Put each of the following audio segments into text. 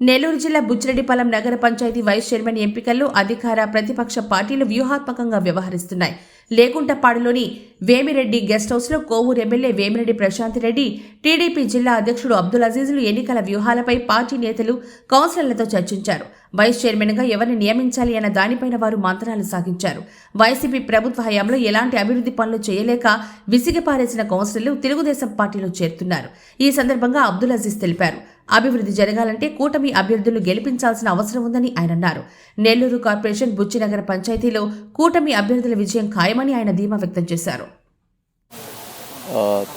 నెల్లూరు జిల్లా బుచ్చిరెడ్డిపాలెం నగర panchayat vice chairman ఎంపికల్లో అధికార ప్రతిపక్ష పార్టీలు వ్యూహాత్మకంగా వ్యవహరిస్తున్నాయి. లేకుంటపాడులోని వేమిరెడ్డి గెస్ట్ హౌస్లో కోవూరు ఎమ్మెల్యే వేమిరెడ్డి ప్రశాంత్ రెడ్డి టీడీపీ జిల్లా అధ్యక్షుడు అబ్దుల్ అజీజులు ఎన్నికల వ్యూహాలపై పార్టీ నేతలు కౌన్సిలర్లతో చర్చించారు. వైస్ చైర్మన్గా ఎవరిని నియమించాలి అన్న దానిపైన వారు మంత్రాలు సాగించారు. వైసీపీ ప్రభుత్వ హయాంలో ఎలాంటి అభివృద్ధి పనులు చేయలేక విసిగిపారేసిన కౌన్సిలర్లు తెలుగుదేశం పార్టీలో చేరుతున్నారు. ఈ సందర్భంగా అబ్దుల్ అజీజ్ తెలిపారు. అభివృద్ధి జరగాలంటే కూటమి అభ్యర్థులు గెలిపించాల్సిన అవసరం ఉందని ఆయన అన్నారు. నెల్లూరు కార్పొరేషన్ బుచ్చినగర పంచాయతీలో కూటమి అభ్యర్థుల విజయం ఖాయమని ఆయన ధీమా వ్యక్తం చేశారు.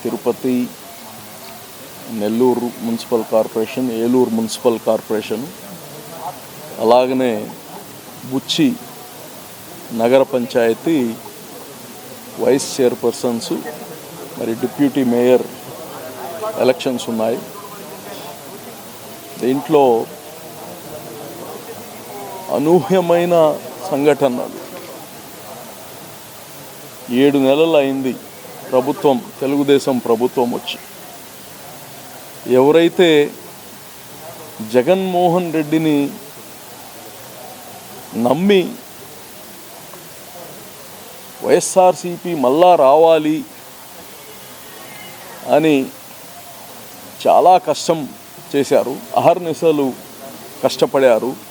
Tirupati Nellore municipal corporation Eluru municipal corporation అలాగనే బుచ్చి నగర పంచాయతీ వైస్ చైర్పర్సన్స్ మరి డిప్యూటీ మేయర్ ఎలక్షన్స్ ఉన్నాయి. దీంట్లో అనూహ్యమైన సంఘటనలు ఏడు నెలలు అయింది ప్రభుత్వం తెలుగుదేశం ప్రభుత్వం వచ్చి. ఎవరైతే జగన్మోహన్ రెడ్డిని నమ్మి వైఎస్ఆర్సీపీ మళ్ళా రావాలి అని చాలా కష్టం. చేశారు. అహర్నిశలు కష్టపడారు.